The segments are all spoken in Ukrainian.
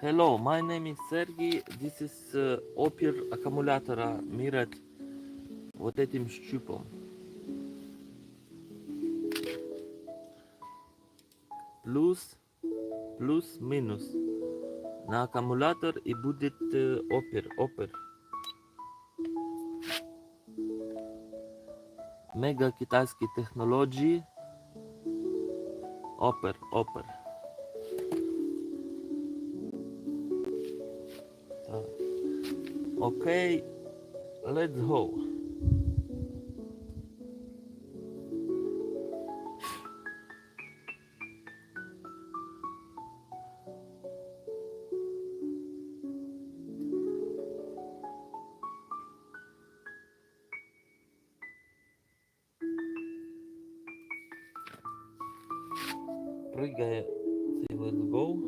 Hello, my name is Sergey. This is uh, опір акумулятора мірять вот этим щупом. Плюс, плюс, мінус. На акумулятор і буде е, опір, опір. Мега китайські технології. Опер, опер. Окей, let's go. Пригає цей let's go.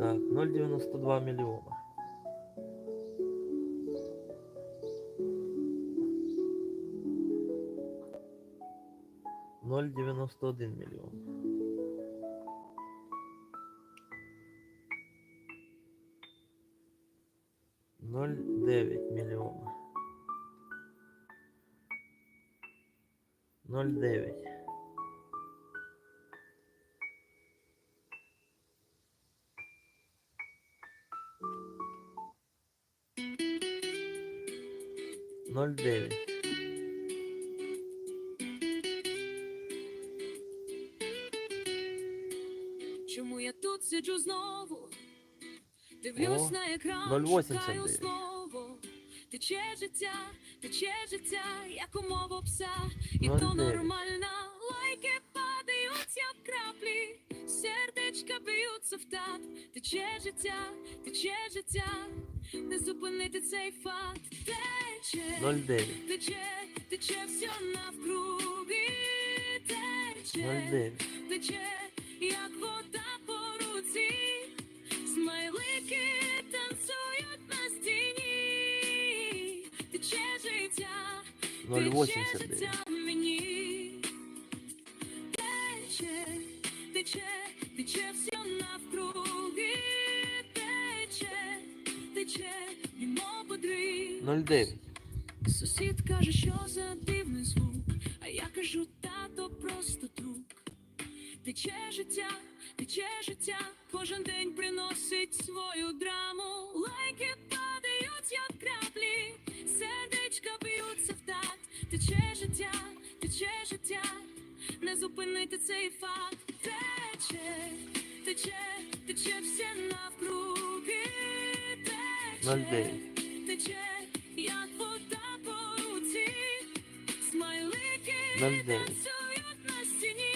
Так, 0,92 мільйона. Ноль девяносто один мільйон. 0,9. Чому я тут сиджу знову? Дивлюсь на екран, 0,89. шукаю знову. Тече життя, тече життя, як умова пса, і то нормально. Лайки падають, як краплі, сердечка б'ються в такт. Тече життя, тече життя не зупинити цей факт. Тече, 0,9. тече, тече все навкруги, тече. 0,9. тече, як вода по руці, смайлики танцюють на стіні, тече життя, тече 0,89. життя мені, тече, тече, тече все навкруги, 0,9. Сусід каже, що за дивний звук, а я кажу, тато просто друг. Тече життя, тече життя, кожен день приносить свою драму. Лайки падають, як краплі, сердечка б'ються в такт. Тече життя, тече життя, не зупинити цей факт. Тече, тече, тече все 0,9. тече, як вода по руці, смайлики 0,9. танцюють на стіні,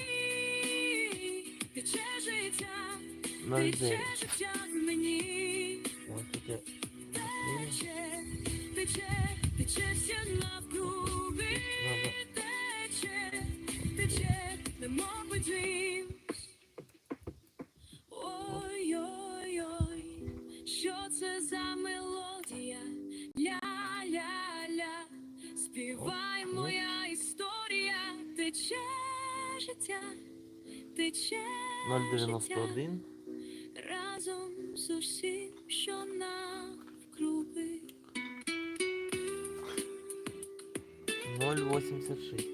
тече життя, 0,9. тече тече, тече, тече 0,91. разом з усім, що навкруги. 0,86.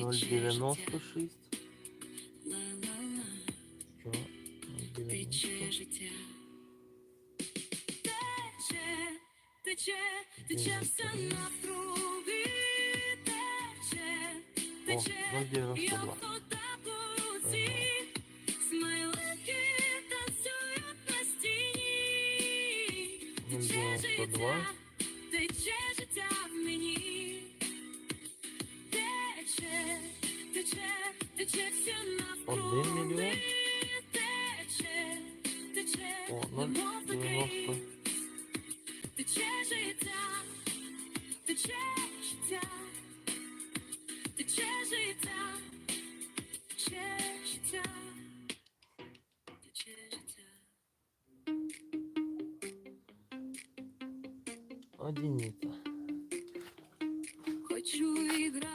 Ноль девяносто шесть. Ноль дев'яносто. Тече, тече все навкруги. Тече, тече, як 0,92. вода по руці. Смайлики танцюють на стіні. Тече життя, тече життя в мені. Тече, тече, тече все навкруги. Тече, тече, немов такий. Одиница. Хочу играть.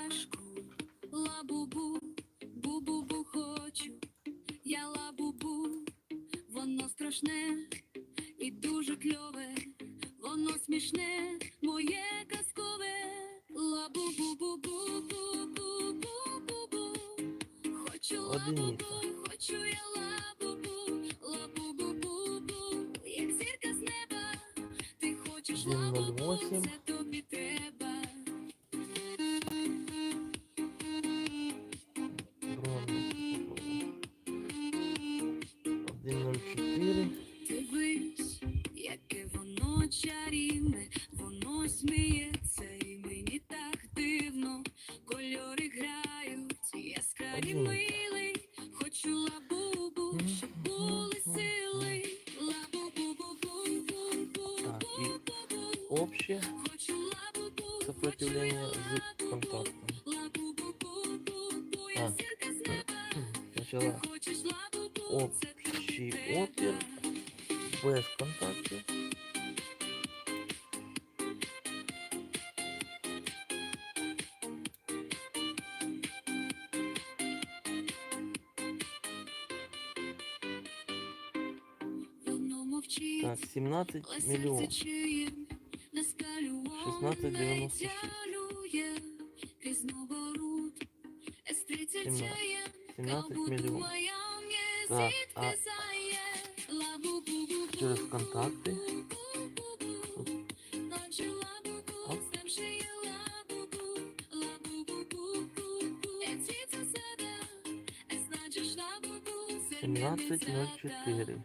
зовсім. Сопротивление с контактом. А. Э, сначала общий опер без контакта. Так, 17 миллионов. 1696. 17 мільйонів. Так, а через контакти. Оп. Оп. Семнадцать ноль четыре.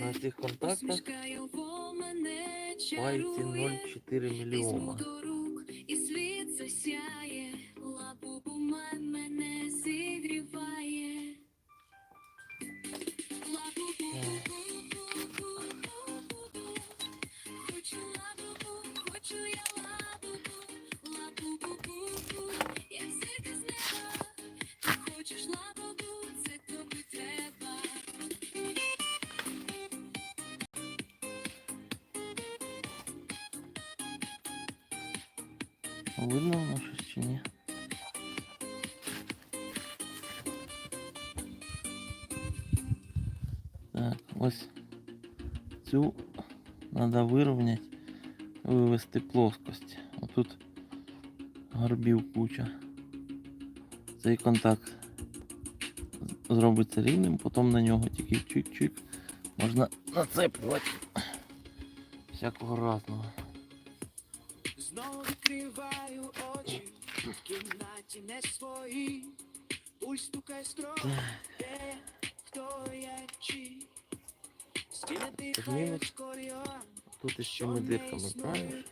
На этих контактах Пайці 0,4 миллиона. Видно воно щось чи ні? Так, ось цю треба вирівняти, вивести плоскость. Отут горбів куча. Цей контакт зробиться рівним, потім на нього тільки чик-чик можна нацеплювати всякого разного. Відкриваю очі, в кімнаті не свої, пульс стукає строго, де хто я, чи. Стіни дихають скоріон, Тут цими не дирками, правильно?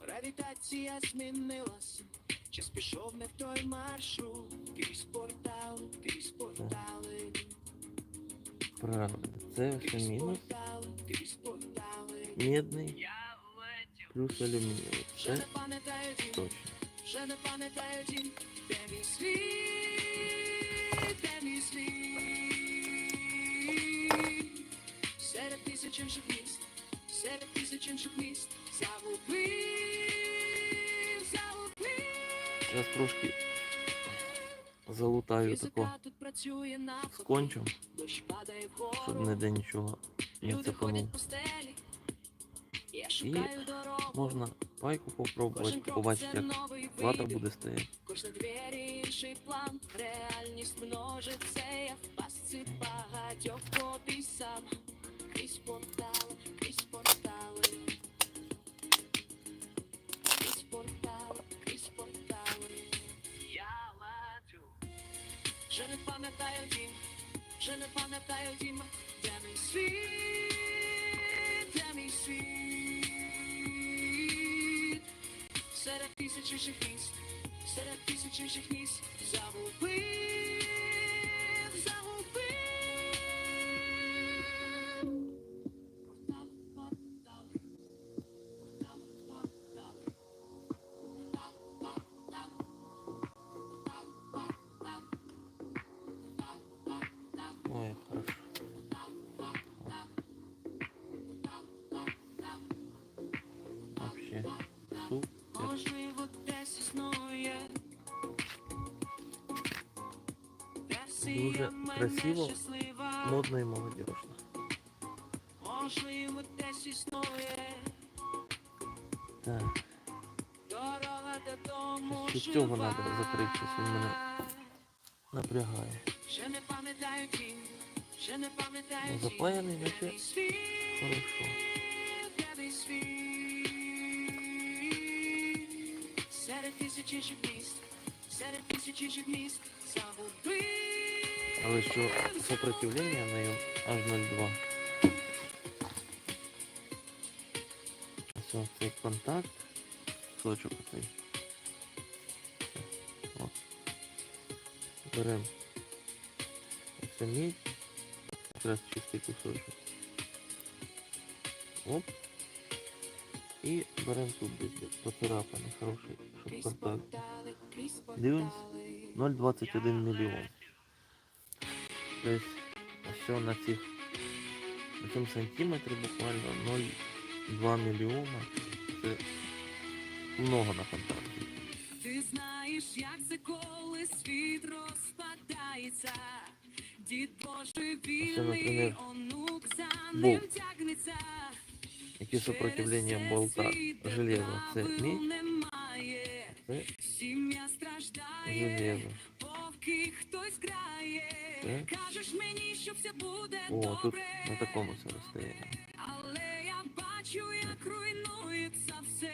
Гравітація змінилася, час пішов не в той маршрут, крізь портал, крізь портали, Правильно. Це все мінус. Медний плюс алюмінієвий. Це точно. Серед тисяч інших серед тисяч інших міст, загубив, загубив. Трошки залутаю тако скончу, щоб не де нічого не цепанув дорогу, Можна пайку попробувати, побачити, як плата буде стояти. Кожна двері інший план, реальність множиться, я в пастці багатьох поти сам. Крізь портали, крізь портали. Крізь портали, крізь портали. Я лечу. Вже не пам'ятаю дім, вже не пам'ятаю дім, де мій світ, де мій світ. тисячі міст, серед тисячі міст загубив. дуже красиво, модно і молодіжно. Так. Цього треба закрити, він мене напрягає. Запаяний, наче хорошо. Серед тисячі міст, серед тисячі міст, забули. Але що сопротивлення на ньому аж 0,2. Ось цей контакт. Кусочок цей. От. Беремо оце мідь. Якраз чистий кусочок. Оп. І беремо тут десь поцарапаний, хороший, щоб контакт. Дивимось. 0,21 мільйон. Тобто все на цих на цьому сантиметрі буквально 0,2 мільйона. Це много на контакті. Ти знаєш, як це коли світ розпадається. Дід Божий вільний, онук за ним тягнеться. Які сопротивлення болта железа? Це немає. це железо. Поки хтось грає. Кажеш мені, що все буде О, тут добре. на такому це. Але я бачу, як руйнується все.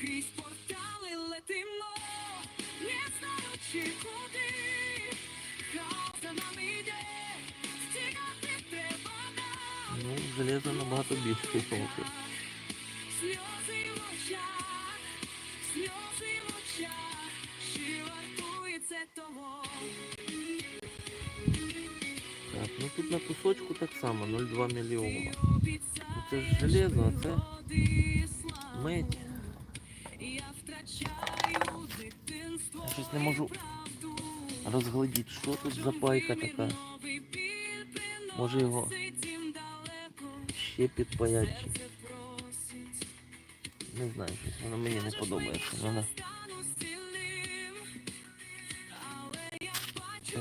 Крізь портали летимо, не знаючи куди. Хаос за нами йде, стігати треба нам. Ну, железо набагато більше виходить. Сльози в очах, сльози в очах, Так, ну тут на кусочку так само, 0,2 мільйона. Це ж железо, а це медь. Я щось не можу розглядіти, що тут за пайка така. Може його ще підпаять. Не знаю, щось воно мені не подобається. Вона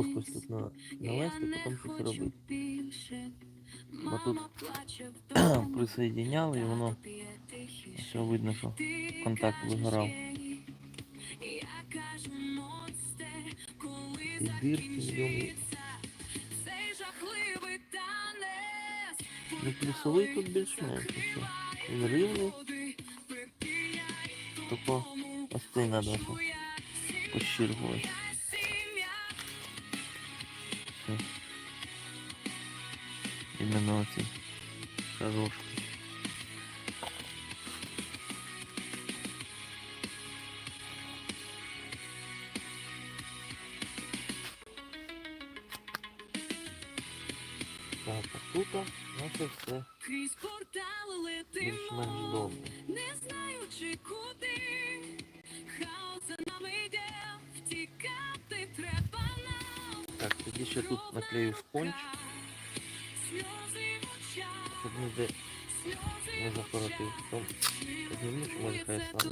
Плоскость тут надо навести, потім щось робити. Бо тут присоединяли і воно все видно, що контакт вигорав. І дірки жахливий танець Ну, плюсовий тут більш-менш. Він рівний, тільки ось цей треба пощіргувати. Іменно оці шарушки. Так, а тут наше все Крізь портали летимо, добре. не знаючи куди. Хаос за нами йде, втікати треба нам. Так, тоді ще тут наклею очах, щоб ніде не запоротив. Там зніму, що може хай ставить.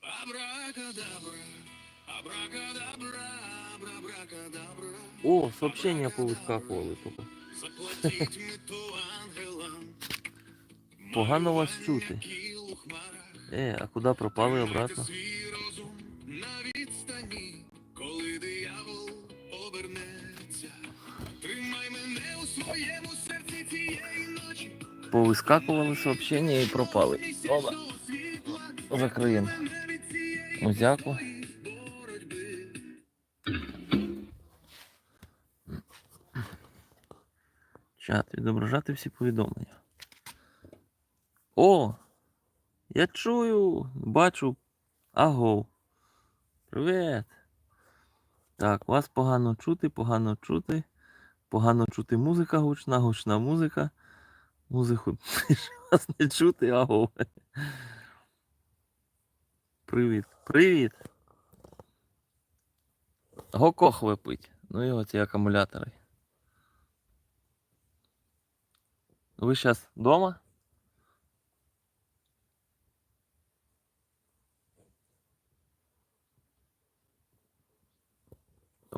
Абракадабра, абракадабра, абракадабра. О, тільки. Заплатіть миту ангелам. Погано вас чути. Е, а куди пропали обратно? Повискакували сообщення і пропали. Оба. Закриємо. Музяку. Чат Відображати всі повідомлення. О! Я чую, бачу. Агов. Привіт. Так, вас погано чути, погано чути. Погано чути музика гучна, гучна музика. Музику вас не чути, агов. Привіт. Привіт. Гокох випить. Ну і оці акумулятори. Ви зараз вдома?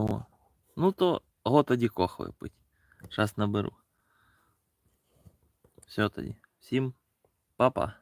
О. Ну то го тоді кох випить. Зараз наберу. Все тоді. Всім па-па.